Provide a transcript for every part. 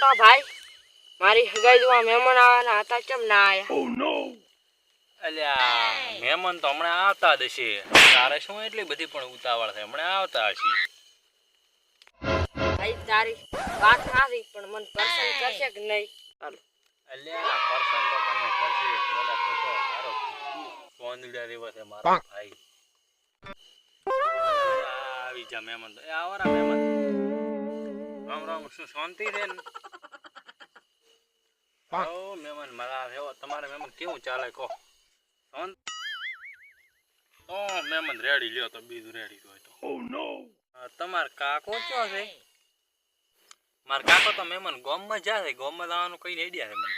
મોટા ભાઈ મારી હગાઈ જોવા મહેમાન આવવાના હતા કેમ ના આયા? અલ્યા મહેમાન તો હમણાં આવતા જ હશે. તારે શું એટલી બધી પણ ઉતાવળ થાય હમણાં આવતા હશે. ભાઈ તારી વાત સારી પણ મન પસંદ કરશે કે નહીં? ચાલો અલ્યા પર્સન તો તમે કરશે. પેલા તો તો મારો કોંદડા છે મારો ભાઈ. આવી જા મહેમાન તો. એ આવરા મહેમાન. રામ રામ શું શાંતિ રે ને? ઓ મહેમાન મારા એવો તમારે મહેમાન કેવું ચાલે કહો? ઓ મહેમાન રેડી લ્યો તો બીજું રેડી હોય તો. હા, તમાર કાકો કયો છે? માર કાકો તો મહેમાન ગોમમાં જાય છે ગોમમાં જવાનું કઈ આઈડિયા છે મને?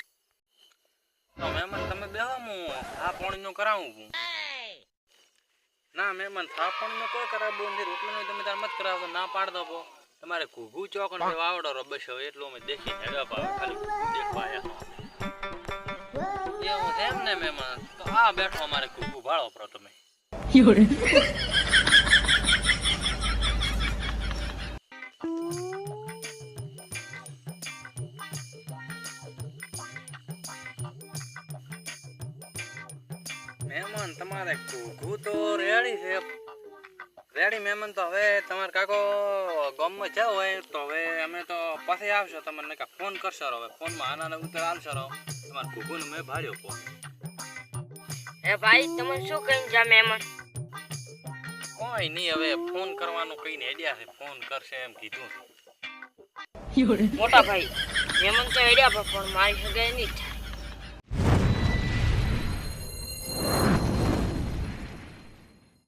તો મહેમાન તમે બેહો હું આ પાણીનું કરાવું હું ના મહેમાન થા પાણીનું કોઈ કરાવવું નથી. રોટલીનું તમે તાર મત કરાવો ના પાડ દો. તમારે ઘૂઘું ચોકણ છે વાવડો રો બસ હવે એટલું અમે દેખી હેડવા પાવે ખાલી દેખવા એવું છે એમ ને મહેમાન? તો આ બેઠો અમારે ઘૂઘું ભાળો pro તમે. મહેમાન તમારે ઘૂઘું તો રેડી છે. રેડી મહેમાન તો હવે તમારે કાકો ગામમાં જાવ હોય તો હવે અમે તો પાસે આવશો તમને કાંઈ ફોન કરશો હવે. ફોનમાં આના ઉત્તર આવશો રહો. તમારે ઘૂઘુંને મેં ભાડ્યો ફોન. એ ભાઈ તમે શું કહીને જા મહેમાન? કોઈ નહીં હવે ફોન કરવાનું કહીને હેડ્યા છે. ફોન કરશે એમ કીધું. મોટા ભાઈ મહેમાન તો હેડ્યા પણ મારી શકે નહીં.